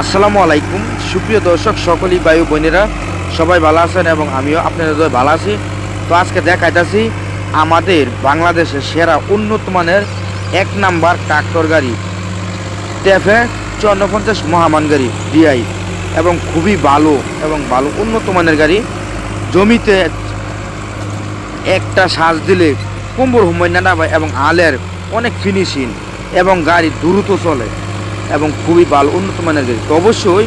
আসসালামু আলাইকুম। সুপ্রিয় দর্শক, সকলই বায়ু বোনেরা, সবাই ভালো আছেন এবং আমিও আপনাদের ভালো আছি। তো আজকে দেখাইতেছি আমাদের বাংলাদেশের সেরা উন্নত মানের এক নাম্বার ট্রাক্টর গাড়ি টেফে চুয়ান্ন পঞ্চাশ মহামান গাড়ি, ডিআই, এবং খুবই ভালো এবং ভালো উন্নত মানের গাড়ি। জমিতে একটা সাজ দিলে কুম্বর হুমায় না পায় এবং আলের অনেক ফিনিশিং এবং গাড়ি দ্রুত চলে। এবং খুবই ভালো, উন্নত মানের গাড়ি। তো অবশ্যই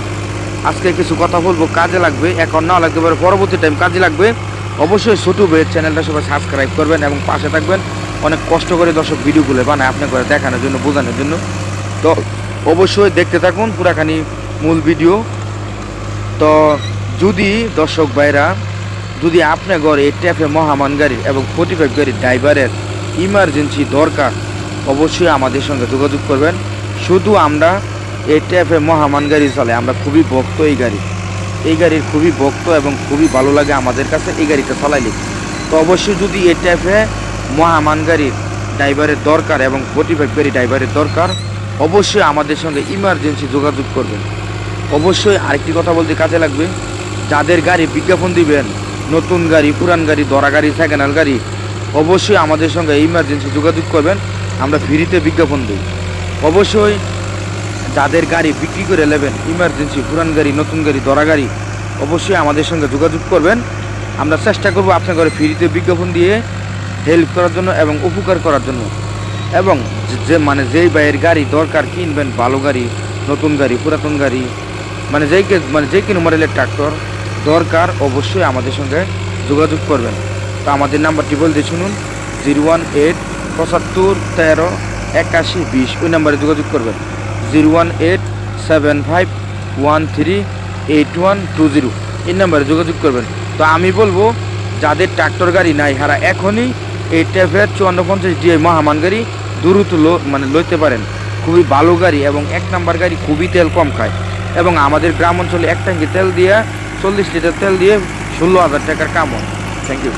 আজকে কিছু কথা বলব, কাজে লাগবে, এখন না লাগতে পারে পরবর্তী টাইম কাজে লাগবে। অবশ্যই ছোটো ভাইয়ের চ্যানেলটা সবাই সাবস্ক্রাইব করবেন এবং পাশে থাকবেন। অনেক কষ্ট করে দর্শক ভিডিওগুলো বানায় আপনার করে দেখানোর জন্য, বোঝানোর জন্য। তো অবশ্যই দেখতে থাকুন পুরাখানি মূল ভিডিও। তো যদি দর্শক ভাইরা, যদি আপনার ঘরে এই ট্যাপে মহামান গাড়ির এবং ফোর্টি ফাইভ গাড়ির ড্রাইভারের ইমার্জেন্সি দরকার, অবশ্যই আমাদের সঙ্গে যোগাযোগ করবেন। শুধু আমরা ট্যাপে মহামান গাড়ি চলে, আমরা খুবই ভক্ত এই গাড়ি। এই গাড়ির খুবই ভক্ত এবং খুবই ভালো লাগে আমাদের কাছে এই গাড়িটা চালাইলে। তো অবশ্যই যদি ট্যাপে মহামান গাড়ির ড্রাইভারের দরকার এবং ফাইভ গাড়ি ড্রাইভারের দরকার, অবশ্যই আমাদের সঙ্গে ইমার্জেন্সি যোগাযোগ করবেন। অবশ্যই আরেকটি কথা বলতে কাজে লাগবে, যাদের গাড়ি বিজ্ঞাপন দিবেন, নতুন গাড়ি, পুরান গাড়ি দরা গাড়ি সেকেন্ড গাড়ি, অবশ্যই আমাদের সঙ্গে ইমার্জেন্সি যোগাযোগ করবেন, আমরা ফ্রিতে বিজ্ঞাপন দিই। অবশ্যই যাদের গাড়ি বিক্রি করে নেবেন ইমার্জেন্সি পুরান গাড়ি, নতুন গাড়ি, দরা গাড়ি, অবশ্যই আমাদের সঙ্গে যোগাযোগ করবেন। আমরা চেষ্টা করব আপনার ঘরে ফ্রিতে বিজ্ঞাপন দিয়ে হেল্প করার জন্য এবং উপকার করার জন্য। এবং যে- মানে যেই বাইয়ের গাড়ি দরকার কিনবেন, ভালো গাড়ি, নতুন গাড়ি, পুরাতন গাড়ি মানে যেই মানে যে কোনো মডেলের ট্রাক্টর দরকার, অবশ্যই আমাদের সঙ্গে যোগাযোগ করবেন। তো আমাদের নাম্বারটি বলতে শুনুন জিরো ওয়ান এইট পঁচাত্তর তেরো একাশি বিশ, ওই নাম্বারে যোগাযোগ করবেন। Zero one eight seven five one three eight one two zero, এই নাম্বারে যোগাযোগ করবেন। তো আমি বলব, যাদের ট্রাক্টর গাড়ি নাই, হারা এখনই এই ট্যাফের চুয়ান্ন পঞ্চাশ ডিআই মহামান গাড়ি দ্রুত মানে লইতে পারেন। খুবই ভালো গাড়ি এবং এক নাম্বার গাড়ি খুবই তেল কম খায়। এবং আমাদের গ্রাম অঞ্চলে এক ট্যাঙ্কি তেল দিয়ে চল্লিশ লিটার তেল দিয়ে ষোলো হাজার টাকার কাম হয়। Thank you